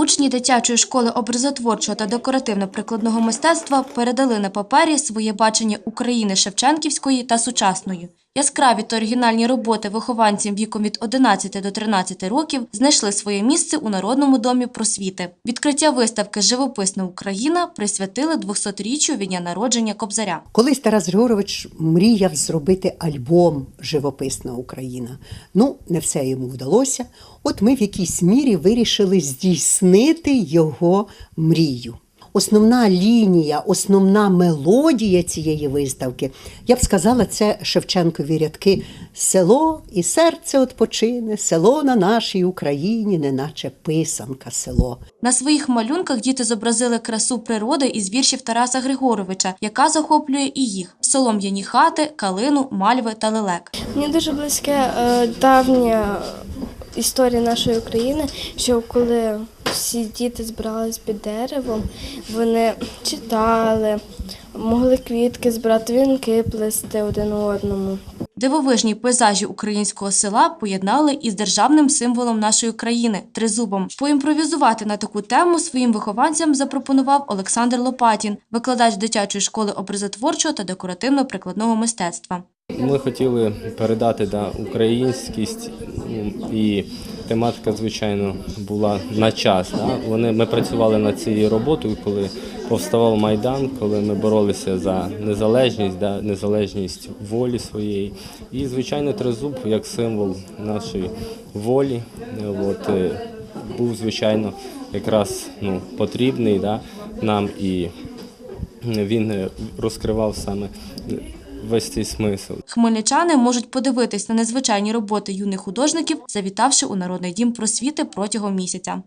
Учні дитячої школи образотворчого та декоративно-прикладного мистецтва передали на папері своє бачення України Шевченківської та сучасної. Яскраві та оригінальні роботи вихованців віком від 11 до 13 років знайшли своє місце у Народному домі просвіти. Відкриття виставки Живописна Україна присвятили 200-річчю від дня народження Кобзаря. Колись Тарас Григорович мріяв зробити альбом Живописна Україна. Ну, не все йому вдалося. От ми в якійсь мірі вирішили здійснити його мрію. Основна лінія, основна мелодія цієї виставки, я б сказала, це Шевченкові рядки Село і серце odpoчине, село на нашій Україні, неначе писанка село. На своїх малюнках діти зобразили красу природи із віршів Тараса Григоровича, яка захоплює і їх: солом'яні хати, калину, мальви та лелек. Мені дуже близьке е, давня історія нашої України, що коли всі діти збирались під деревом, вони читали, могли квітки збирати, вінки плести один одному. Дивовижні пейзажі українського села поєднали із державним символом нашої країни тризубом. Поімпровізувати на таку тему своїм вихованцям запропонував Олександр Лопатін, викладач дитячої школи образотворчого та декоративно-прикладного мистецтва. Ми хотіли передати да, українськість і тематика, звичайно, була на час. Да. Вони, ми працювали над цією роботою, коли повставав Майдан, коли ми боролися за незалежність, да, незалежність волі своєї. І, звичайно, тризуб як символ нашої волі. От, е, був, звичайно, якраз ну, потрібний да, нам і він е, розкривав саме весь цей смисл. Хмельничани можуть подивитись на незвичайні роботи юних художників, завітавши у Народний дім просвіти протягом місяця.